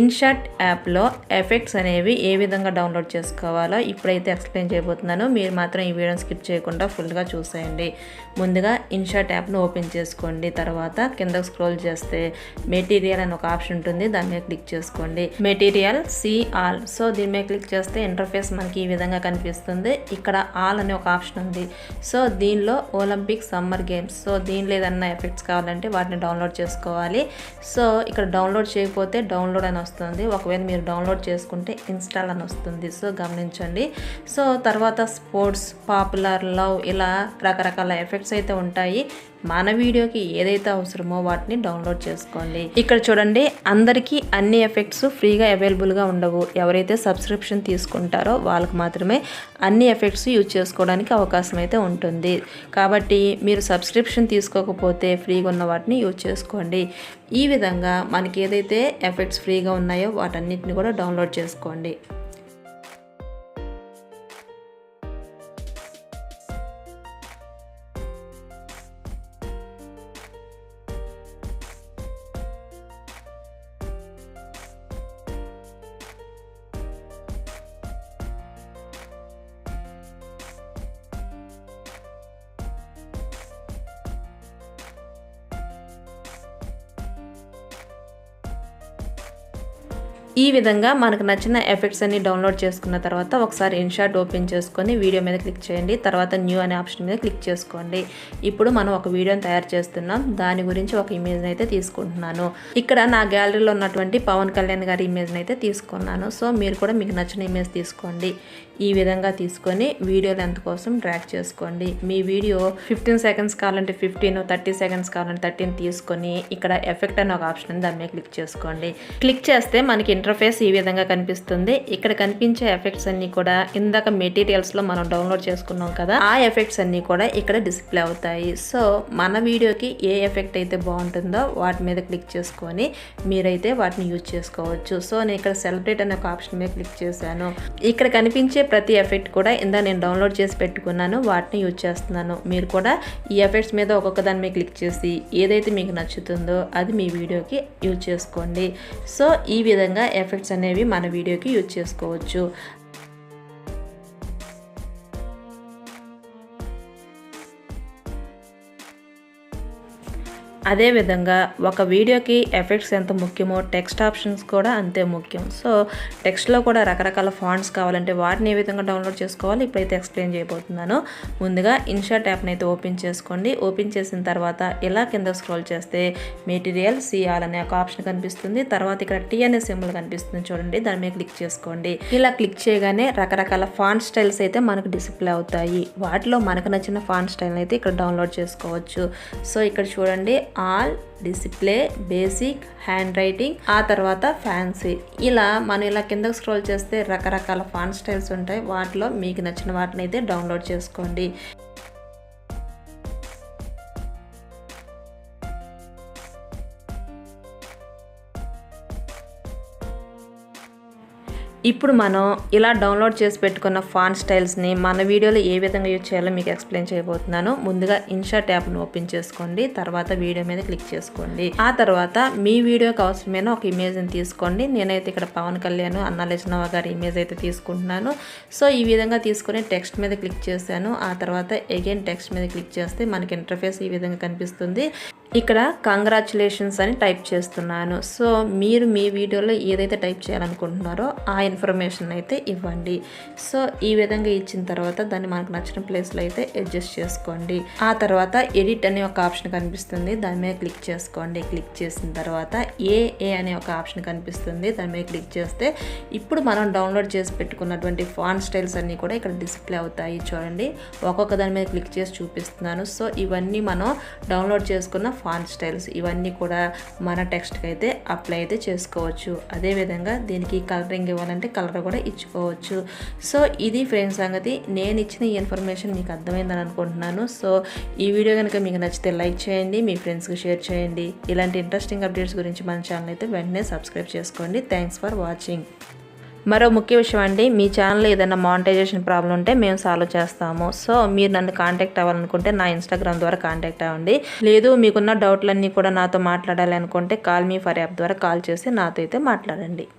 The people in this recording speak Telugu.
ఇన్షాట్ యాప్లో ఎఫెక్ట్స్ అనేవి ఏ విధంగా డౌన్లోడ్ చేసుకోవాలో ఇప్పుడైతే ఎక్స్ప్లెయిన్ చేయబోతున్నాను. మీరు మాత్రం ఈ వీడియోని స్కిప్ చేయకుండా ఫుల్గా చూసేయండి. ముందుగా ఇన్షాట్ యాప్ను ఓపెన్ చేసుకోండి. తర్వాత కింద స్క్రోల్ చేస్తే మెటీరియల్ అని ఒక ఆప్షన్ ఉంటుంది. దాని మీద క్లిక్ చేసుకోండి. Material see all. సో దీని మీద క్లిక్ చేస్తే ఇంటర్ఫేస్ మనకి ఈ విధంగా కనిపిస్తుంది. ఇక్కడ ఆల్ అనే ఒక ఆప్షన్ ఉంది. సో దీనిలో ఒలింపిక్ సమ్మర్ గేమ్స్. సో దీనిలో ఏదన్నా ఎఫెక్ట్స్ కావాలంటే వాటిని డౌన్లోడ్ చేసుకోవాలి. సో ఇక్కడ డౌన్లోడ్ చేయకపోతే డౌన్లోడ్ అని వస్తుంది. ఒకవేళ మీరు డౌన్లోడ్ చేసుకుంటే ఇన్స్టాల్ అని వస్తుంది. సో గమనించండి. సో తర్వాత స్పోర్ట్స్ పాపులర్ లవ్ ఇలా రకరకాల ఎఫెక్ట్స్ అయితే ఉంటాయి. మన వీడియోకి ఏదైతే అవసరమో వాటిని డౌన్లోడ్ చేసుకోండి. ఇక్కడ చూడండి అందరికీ అన్ని ఎఫెక్ట్స్ ఫ్రీగా అవైలబుల్గా ఉండవు. ఎవరైతే సబ్స్క్రిప్షన్ తీసుకుంటారో వాళ్ళకి మాత్రమే అన్ని ఎఫెక్ట్స్ యూజ్ చేసుకోవడానికి అవకాశం అయితే ఉంటుంది. కాబట్టి మీరు సబ్స్క్రిప్షన్ తీసుకోకపోతే ఫ్రీగా ఉన్న వాటిని యూజ్ చేసుకోండి. ఈ విధంగా మనకి ఏదైతే ఎఫెక్ట్స్ ఫ్రీగా ఉన్నాయో వాటన్నిటిని కూడా డౌన్లోడ్ చేసుకోండి. ఈ విధంగా మనకు నచ్చిన ఎఫెక్ట్స్ అన్ని డౌన్లోడ్ చేసుకున్న తర్వాత ఒకసారి ఇన్షాట్ ఓపెన్ చేసుకొని వీడియో మీద క్లిక్ చేయండి. తర్వాత న్యూ అనే ఆప్షన్ మీద క్లిక్ చేసుకోండి. ఇప్పుడు మనం ఒక వీడియోని తయారు చేస్తున్నాం. దాని గురించి ఒక ఇమేజ్ని అయితే తీసుకుంటున్నాను. ఇక్కడ నా గ్యాలరీలో ఉన్నటువంటి పవన్ కళ్యాణ్ గారి ఇమేజ్ని అయితే తీసుకున్నాను. సో మీరు కూడా మీకు నచ్చిన ఇమేజ్ తీసుకోండి. ఈ విధంగా తీసుకొని వీడియో లెంత్ కోసం డ్రాక్ చేసుకోండి. మీ వీడియో ఫిఫ్టీన్ సెకండ్స్ కావాలంటే ఫిఫ్టీన్ థర్టీ సెకండ్స్ కావాలంటే థర్టీన్ తీసుకొని ఇక్కడ ఎఫెక్ట్ అనే ఒక ఆప్షన్ ఉంది దాని మీద క్లిక్ చేసుకోండి. క్లిక్ చేస్తే మనకి ఇంటర్ఫేస్ ఈ విధంగా కనిపిస్తుంది. ఇక్కడ కనిపించే ఎఫెక్ట్స్ అన్ని కూడా ఇందాక మెటీరియల్స్లో మనం డౌన్లోడ్ చేసుకున్నాం కదా ఆ ఎఫెక్ట్స్ అన్ని కూడా ఇక్కడ డిస్ప్లే అవుతాయి. సో మన వీడియోకి ఏ ఎఫెక్ట్ అయితే బాగుంటుందో వాటి మీద క్లిక్ చేసుకొని మీరైతే వాటిని యూజ్ చేసుకోవచ్చు. సో నేను ఇక్కడ సెలబ్రేట్ అనే ఒక ఆప్షన్ మీద క్లిక్ చేశాను. ఇక్కడ కనిపించే ప్రతి ఎఫెక్ట్ కూడా ఇందా నేను డౌన్లోడ్ చేసి పెట్టుకున్నాను వాటిని యూజ్ చేస్తున్నాను. మీరు కూడా ఈ ఎఫెక్ట్స్ మీద ఒక్కొక్క దాని మీద క్లిక్ చేసి ఏదైతే మీకు నచ్చుతుందో అది మీ వీడియోకి యూజ్ చేసుకోండి. సో ఈ విధంగా ఎఫెక్ట్స్ అనేవి మన వీడియోకి యూజ్ చేసుకోవచ్చు. అదేవిధంగా ఒక వీడియోకి ఎఫెక్ట్స్ ఎంత ముఖ్యమో టెక్స్ట్ ఆప్షన్స్ కూడా అంతే ముఖ్యం. సో టెక్స్ట్లో కూడా రకరకాల ఫాంట్స్ కావాలంటే వాటిని ఏ విధంగా డౌన్లోడ్ చేసుకోవాలి ఇప్పుడైతే ఎక్స్ప్లెయిన్ చేయబోతున్నాను. ముందుగా ఇన్షాట్ యాప్ని అయితే ఓపెన్ చేసుకోండి. ఓపెన్ చేసిన తర్వాత ఇలా కింద స్క్రోల్ చేస్తే మెటీరియల్ సిఆల్ అనే ఒక ఆప్షన్ కనిపిస్తుంది. తర్వాత ఇక్కడ టీ అనే సింబల్ కనిపిస్తుంది చూడండి. దాని మీద క్లిక్ చేసుకోండి. ఇలా క్లిక్ చేయగానే రకరకాల ఫాంట్ స్టైల్స్ అయితే మనకు డిస్ప్లే అవుతాయి. వాటిలో మనకు నచ్చిన ఫాంట్ స్టైల్ అయితే ఇక్కడ డౌన్లోడ్ చేసుకోవచ్చు. సో ఇక్కడ చూడండి. All display basic hand writing ఆ తర్వాత ఫ్యాన్సీ. ఇలా మనం ఇలా కిందకు స్క్రోల్ చేస్తే రకరకాల ఫాన్ స్టైల్స్ ఉంటాయి. వాటిలో మీకు నచ్చిన వాటిని అయితే డౌన్లోడ్ చేసుకోండి. ఇప్పుడు మనం ఇలా డౌన్లోడ్ చేసి పెట్టుకున్న ఫాన్ స్టైల్స్ని మన వీడియోలో ఏ విధంగా యూజ్ చేయాలో మీకు ఎక్స్ప్లెయిన్ చేయబోతున్నాను. ముందుగా ఇన్షాట్ యాప్ను ఓపెన్ చేసుకోండి. తర్వాత వీడియో మీద క్లిక్ చేసుకోండి. ఆ తర్వాత మీ వీడియోకి అవసరమైన ఒక ఇమేజ్ని తీసుకోండి. నేనైతే ఇక్కడ పవన్ కళ్యాణ్ అన్న లక్ష్మణ గారి ఇమేజ్ అయితే తీసుకుంటున్నాను. సో ఈ విధంగా తీసుకొని టెక్స్ట్ మీద క్లిక్ చేశాను. ఆ తర్వాత అగైన్ టెక్స్ట్ మీద క్లిక్ చేస్తే మనకి ఇంటర్ఫేస్ ఈ విధంగా కనిపిస్తుంది. ఇక్కడ కంగ్రాచులేషన్స్ అని టైప్ చేస్తున్నాను. సో మీరు మీ వీడియోలో ఏదైతే టైప్ చేయాలనుకుంటున్నారో ఆ ఇన్ఫర్మేషన్ అయితే ఇవ్వండి. సో ఈ విధంగా ఇచ్చిన తర్వాత దాన్ని మనకు నచ్చిన ప్లేస్లో అయితే అడ్జస్ట్ చేసుకోండి. ఆ తర్వాత ఎడిట్ అనే ఒక ఆప్షన్ కనిపిస్తుంది. దాని మీద క్లిక్ చేసుకోండి. క్లిక్ చేసిన తర్వాత ఏఏ అనే ఒక ఆప్షన్ కనిపిస్తుంది. దాని మీద క్లిక్ చేస్తే ఇప్పుడు మనం డౌన్లోడ్ చేసి పెట్టుకున్నటువంటి ఫాన్ స్టైల్స్ అన్నీ కూడా ఇక్కడ డిస్ప్లే అవుతాయి. చూడండి. ఒక్కొక్క దాని మీద క్లిక్ చేసి చూపిస్తున్నాను. సో ఇవన్నీ మనం డౌన్లోడ్ చేసుకున్న ఫాన్ స్టైల్స్. ఇవన్నీ కూడా మన టెక్స్ట్కి అయితే అప్లై అయితే చేసుకోవచ్చు. అదేవిధంగా దీనికి కలరింగ్ ఇవ్వాలంటే కలర్ కూడా ఇచ్చుకోవచ్చు. సో ఇది ఫ్రెండ్స్ సంగతి. నేను ఇచ్చిన ఈ ఇన్ఫర్మేషన్ మీకు అర్థమైందని అనుకుంటున్నాను. సో ఈ వీడియో కనుక మీకు నచ్చితే లైక్ చేయండి మీ ఫ్రెండ్స్కి షేర్ చేయండి. ఇలాంటి ఇంట్రెస్టింగ్ అప్డేట్స్ గురించి మన ఛానల్ అయితే వెంటనే సబ్స్క్రైబ్ చేసుకోండి. థ్యాంక్స్ ఫర్ వాచింగ్ మరో ముఖ్య విషయం అండి మీ ఛానల్లో ఏదైనా మానిటైజేషన్ ప్రాబ్లం ఉంటే మేము సాల్వ్ చేస్తాము. సో మీరు నన్ను కాంటాక్ట్ అవ్వాలనుకుంటే నా ఇన్స్టాగ్రామ్ ద్వారా కాంటాక్ట్ అవ్వండి. లేదు మీకున్న డౌట్లన్నీ కూడా నాతో మాట్లాడాలి అనుకుంటే కాల్ మీ ఫర్ యాప్ ద్వారా కాల్ చేసి నాతో అయితే మాట్లాడండి.